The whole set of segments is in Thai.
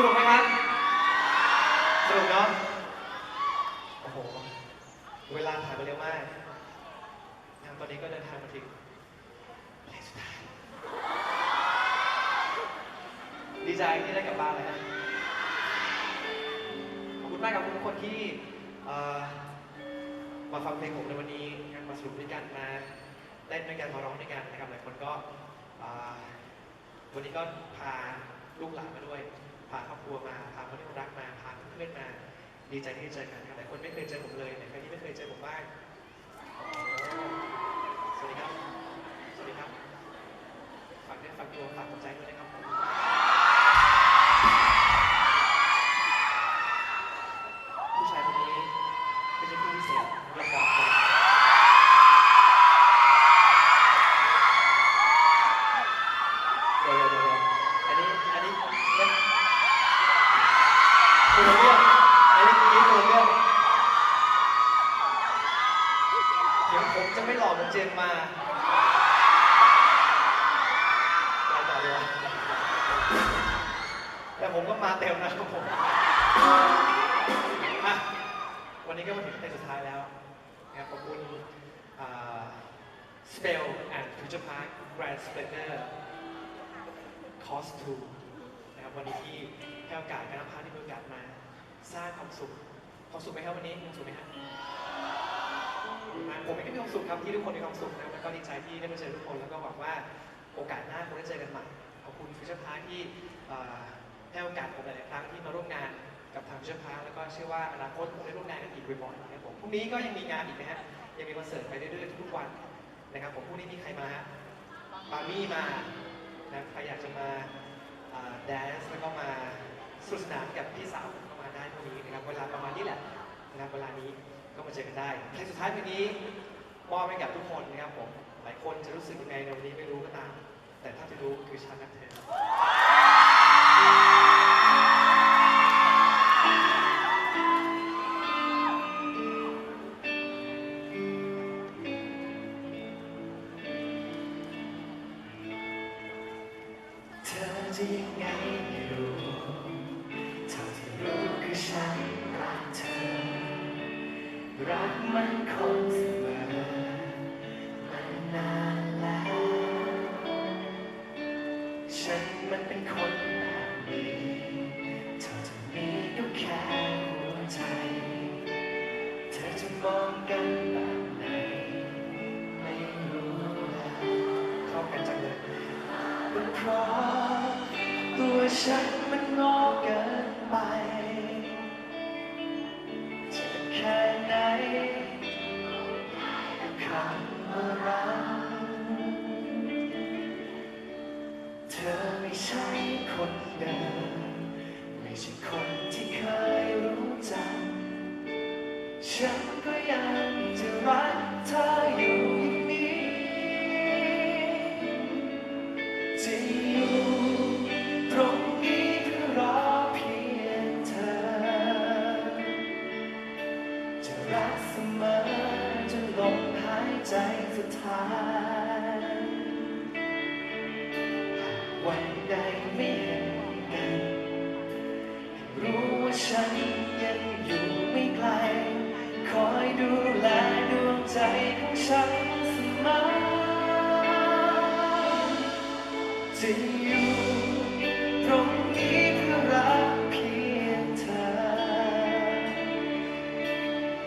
สนุกไหมครับ สนุกเนาะ โอ้โห เวลาผ่านไปเร็วมากนะครับตอนนี้ก็เดินทางมาถึงเพลงสุดท้าย ดีใจที่ได้กลับบ้านเลยนะ ขอบคุณมากกับทุกคนที่มาฟังเพลงผมในวันนี้มาสนุกด้วยกันมาเต้นด้วยกันมาร้องด้วยกันนะครับหลายคนก็วันนี้ก็พาลูกหลานมาด้วย พาครอบครัวมาพาคนที่รักมาพาเพื่อนมา ดีใจที่ได้เจอกันหลายคนไม่เคยเจอผมเลยไหนใครที่ไม่เคยเจอผมบ้างสวัสดีครับ สวัสดีครับ ฝากเนื้อฝากตัวฝากใจด้วยนะครับ คุณละเรื่องอันนี้นี้คุณละเรื่องเดี๋ยวผมจะไม่หลอกเหมือนเจมมาไปต่อดีกว่าแต่ผมก็มาเต็มนะครับผมอะวันนี้ก็มาถึงเพลงสุดท้ายแล้วนะครับขอบคุณอ่า Spell and Future Park Grand Splendor Cost 2นะครับ วันนี้ที่ให้โอกาสการนพาที่มีโอกาสมา สร้างความสุขความสุขไหมครับวันนี้มีความสุขไหมครับผมเองก็มีความสุขครับที่ทุกคนมีความสุขนะแล้วก็ดีใจที่ได้มาเจอทุกคนแล้วก็หวังว่าโอกาสหน้าคงได้เจอกันใหม่ขอบคุณ Future Park ที่ให้โอกาสผมหลายๆครั้งที่มาร่วมงานกับทาง Future Park แล้วก็เชื่อว่าอนาคตคงได้ร่วมงานกันอีกบ่อยๆนะครับผมพรุ่งนี้ก็ยังมีงานอีกนะฮะยังมีคอนเสิร์ตไปเรื่อยๆทุกวันนะครับผมพรุ่งนี้มีใครมาฮะปามี่มานะใครอยากจะมา แดนซ์แล้วก็มาสนุกสนานกับพี่สาวก็มาได้ตรงนี้นะครับเวลาประมาณนี้แหละนะครับเวลานี้ก็มาเจอกันได้เพลงสุดท้ายเพลงนี้มอบให้กับทุกคนนะครับผมหลายคนจะรู้สึกยังไงในวันนี้ไม่รู้ก็ตาม แต่ถ้าจะรู้คือฉันนักเธอ ที่ยังไงไม่รู้เท่าที่รู้คือฉันรักเธอ รักมันคงเสมอ ฉันมันงอเกินไปจะแค่ไหนคำว่ารักเธอไม่ใช่คนเดิม ไม่ใช่คนที่เคยรู้จัก ฉันก็ยังจะรักเธอ ดูแลดวงใจของฉันเสมอจะอยู่ตรงนี้เพื่อรักเพียงเธอ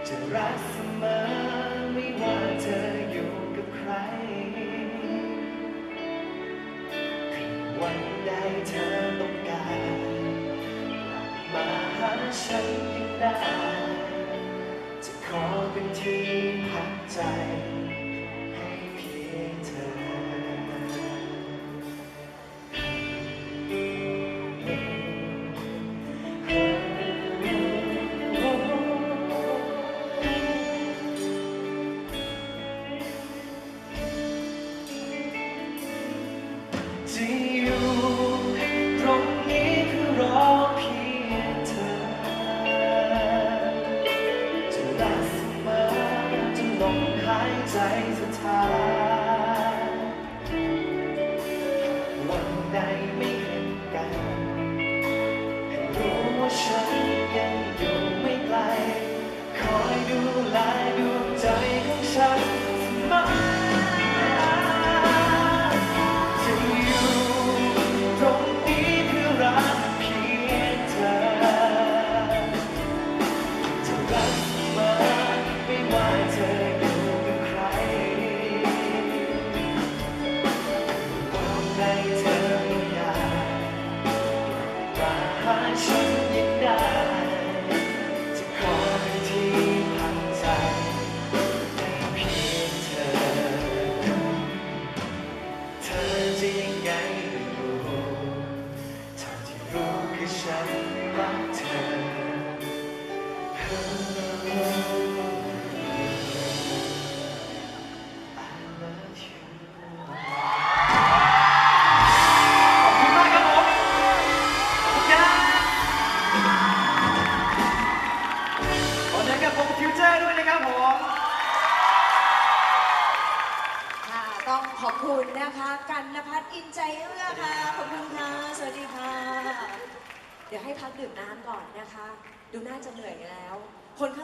จะรักเสมอไม่ว่าเธออยู่กับใครเพียงวันใดเธอต้องการกลับมาหาฉันยังได้ ขอเป็นที่พักใจ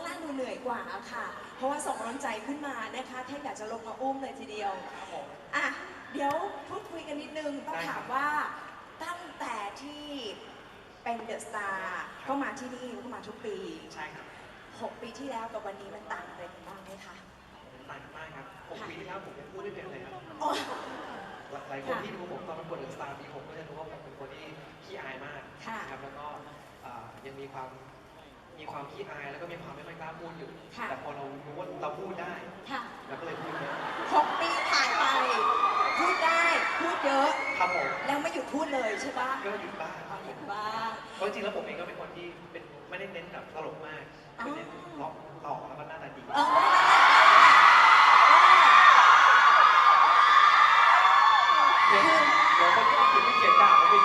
นข้างล่างดูเหนื่อยกว่าค่ะ เพราะว่าส่งกำลังใจขึ้นมานะคะแทบอยากจะลงมาอุ้มเลยทีเดียวครับผมอะเดี๋ยวพูดคุยกันนิดนึงต้องได้ครับถามว่าตั้งแต่ที่เป็นเดอะสตาร์ก็มาที่นี่ก็มาทุกปีใช่ครับ6ปีที่แล้วกับวันนี้มันต่างอะไรกันบ้างไหมคะต่างกันมากครับผมปีที่แล้วผมยังพูดไม่เป็นเลยครับโอ้หลายคนที่ดูผมตอนประกวดเดอะสตาร์ปีผมก็จะรู้ว่าผมเป็นคนที่ขี้อายมากค่ะนะครับแล้วก็อ่ายังมีความ มีความขี้อายแล้วก็มีความไม่ค่อยกล้าพูดอยู่ ค่ะ แต่พอเรารู้ว่าเราพูดได้ค่ะเราก็เลยพูดเยอะหกปีผ่านไป พูดได้ พูดเยอะ ครับผมแล้วไม่หยุดพูดเลยใช่ปะก็หยุดบ้างครับหผยุมดบ้าง เพราะจริงๆแล้วผมเองก็เป็นคนที่เป็นไม่ได้เน้นแบบตลกมากคือเน้นหล่อหล่อแล้วก็หน้าตาดี เออ เดี๋ยวเดี๋ยวคนที่เขียนไม่เขียนด่าผมอีก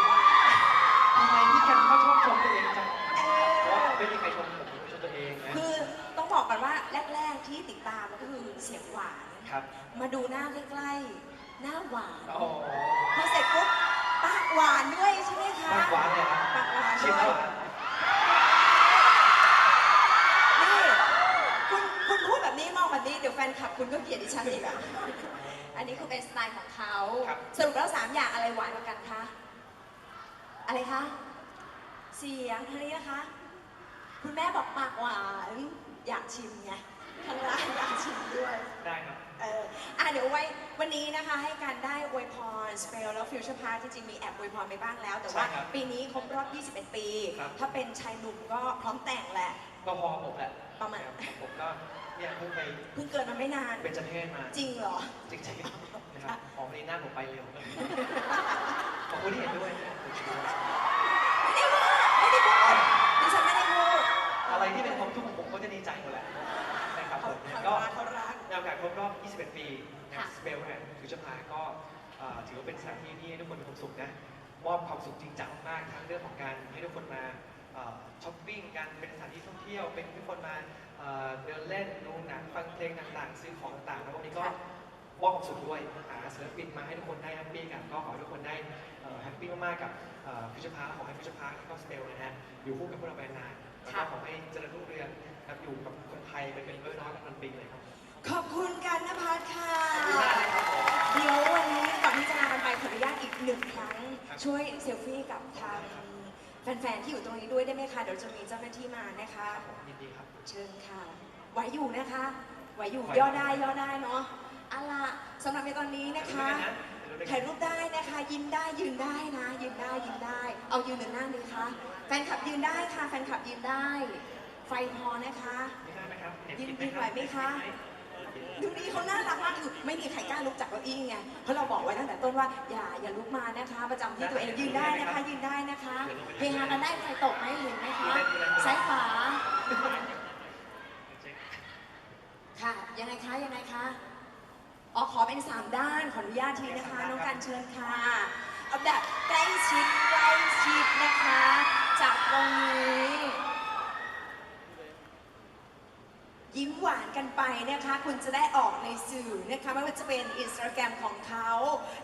ทำไมพี่กันเขาชอบชมตัวเองจังเพราะว่าไม่มีใครชมผมผมชมตัวเองนะ คือต้องบอกก่อนว่าแรก ๆที่ติดตามก็คือเสียงหวาน ครับ มาดูหน้าใกล้ๆ หน้าหวานอ๋อพอเสร็จปุ๊บปากหวานด้วยใช่ไหมคะมากกว่าเลยครับปากหวานชิด้มวแล้วยเหรอนี่คุณคุณพูดแบบนี้มองแบบนี้เดี๋ยวแฟนคลับคุณก็เกลียดดิฉันอีกอะ อันนี้คือเป็นสไตล์ของเขาครับสรุปแล้วสามอย่างอะไรหวานกว่ากันคะ อะไรคะ เสียงท่านี้นะคะ คุณแม่บอกปากหวาน อยากชิมไง ข้างล่างอยากชิมด้วยได้ครับ เอออะเดี๋ยวไว้วันนี้นะคะให้การได้อวยพรสเปลแล้วฟิวชั่นพาร์ทจริงๆมีแอบอวยพรไปบ้างแล้ว แต่ว่าใช่ครับปีนี้ครบรอบ 21 ปี ครับ ถ้าเป็นชายหนุ่มก็พร้อมแต่งแหละ ก็พอผมแหละประมาณ ครับผมก็เนี่ยเพิ่งไปเพิ่งเกิดมาไม่นาน เป็นเจเพศมาจริงเหรอ จริงๆนะครับของในหน้าผมไปเร็วขอบคุณที่เห็นด้วยนะไม่ได้พูดไม่ได้พูดดิฉันไม่ได้พูดอะไรที่เป็นความทุกข์ของผมก็จะดีใจหมดแหละนะครับผม เขาก็รักเขารักในโอกาสครบรอบ 21 ปีนะค่ะสเปลแอนด์ฟิวเจอร์พาร์ก็เอ่อถือว่าเป็นสถานที่ที่ให้ทุกคนมีความสุขนะ มอบความสุขจริงจังมากทั้งเรื่องของการให้ทุกคนมาเอ่อช้อปปิ้งกันเป็นสถานที่ท่องเที่ยว เป็นทุกคนมาเอ่อเดินเล่นดูหนังฟังเพลงต่างๆ ซื้อของต่างๆ แล้ววันนี้ก็มอบความสุขด้วยหาศิลปินมาให้ทุกคนได้แฮปปี้กันก็ขอให้ทุกคนได้แฮปปี้มากๆกับฟิวเจอร์พาร์ขอให้ฟิวเจอร์พาร์แล้วก็สเปลนะฮะอยู่คู่กับพวกเราไปนานแล้วก็ขอให้เจริญรุ่งเรืองครับอยู่กับคน ไทยไปเป็นเบอร์น้อยเป็นพันปีเลยครับขอบคุณกันนภัสค่ะขอบคุณมากเลยครับผมเดี๋ยววันนี้ก่อนที่จะลากันไปขออนุญาตอีกหนึ่งครั้งครับช่วยเซลฟี่กับทางแฟนๆ ที่อยู่ตรงนี้ด้วยได้ไหมคะ เดี๋ยวจะมีเจ้าหน้าที่มานะคะ ยินดีครับ เชิญค่ะ ไหวอยู่นะคะ ไหวอยู่ไหว ย่อได้ย่อได้เนาะเอาล่ะสำหรับในตอนนี้นะคะ ถ่าถ่ายยรูรูปปได้นะคะ ยิ้มได้ยืนได้นะ ยืนได้ยืนได้ เอายืนหนึ่งหน้าดีคะแฟนคลับยืนได้ค่ะ แฟนคลับยืนได้ ไฟพอนะคะไม่ได้ไหม ครับเน็ตยินติดดีไหวไหมคะดูนี่เขาน่ารักมากคือไม่มีใครกล้าลุกจากเก้าอี้ไงเพราะเราบอกไว้ตั้งแต่ต้นว่าอย่าอย่าลุกมานะคะ ประจำที่ตัวเองยืนได้นะคะยืนได้นะคะเฮฮากันได้ไฟตกไหมเห็นไหมคะซ้ายขวาค่ะยังไงคะยังไงคะอ๋อขอเป็นสามด้านขออนุญาตทีนะคะน้องการเชิญค่ะเอาแบบใกล้ชิดใกล้ชิดนะคะ จากตรงนี้ ยิ้มหวานกันไปนะคะ คุณจะได้ออกในสื่อนะคะ ไม่ว่าจะเป็นอินสตาแกรมของเขา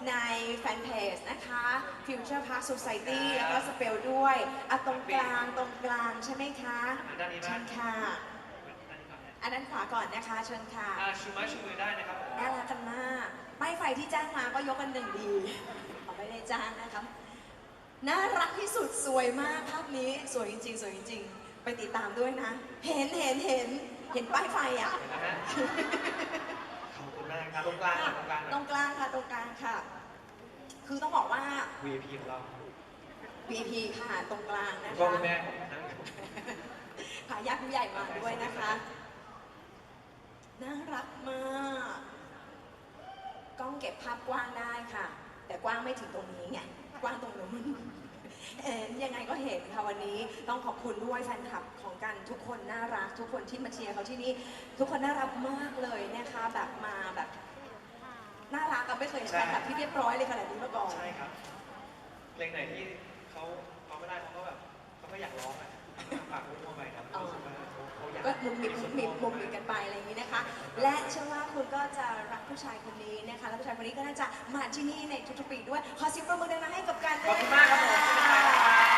ในแฟนเพจนะคะ Future Park Society แล้วก็สเปลด้วยอะตรงกลางตรงกลางใช่ไหมคะด้านนี้เชิบ้างญค่ะด้านนี้ก่อนนะอันนั้นขวาก่อนนะคะเชิญค่ะ อ่าชูไม้ชูมือได้นะครับผมน่ารักกันมากป้ายไฟที่จ้างมาก็ยกกันหนึ่งดีเขาไม่ได้จ้างนะครับ น่ารักที่สุดสวยมากภาพนี้สวยจริงๆ สวยจริงๆ ไปติดตามด้วยนะ เห็นเห็นเห็นเห็นป้ายไฟอะเห็นนะฮะ ขอบคุณมากครับตรงกลางนะตรงกลางตรนะงกลางค่ะตรงกลางค่ะ คือต้องบอกว่า VIP ของเรา VIP ค่ะตรงกลางนะก็คะคุณแม่ผมนั่งอยู่พาญาติผู้ใหญ่มาด้วยนะคะ น่ารักมากกล้องเก็บภาพกว้างได้ค่ะ แต่กว้างไม่ถึงตรงนี้ไงกว้างตรงนู้น เอ็นยังไงก็เห็นค่ะวันนี้ต้องขอบคุณด้วยแฟนคลับของกันทุกคนน่ารัก ทุกคนที่มาเชียร์เขาที่นี่ทุกคนน่ารักมากเลยนะคะแบบมาแบบน่ารักก็ไม่เคยเห็นแฟนคลับที่เรียบร้อยเลยขนาดนี้มาก่อน ใช่ครับเพลงไหนที่เขาเขาไม่ได้เขาก็แบบเขาก็อยากร้องอะ ก็มุมมิบมุมมิมุมมิบกันไปอะไรอย่างนี้นะคะ และเชื่อว่าคุณก็จะรักผู้ชายคนนี้นะคะ แล้วผู้ชายคนนี้ก็น่าจะมาที่นี่ในทุกๆปีด้วย ขอสิบประมือดังๆให้กับการด้วขอบคุณมากครับ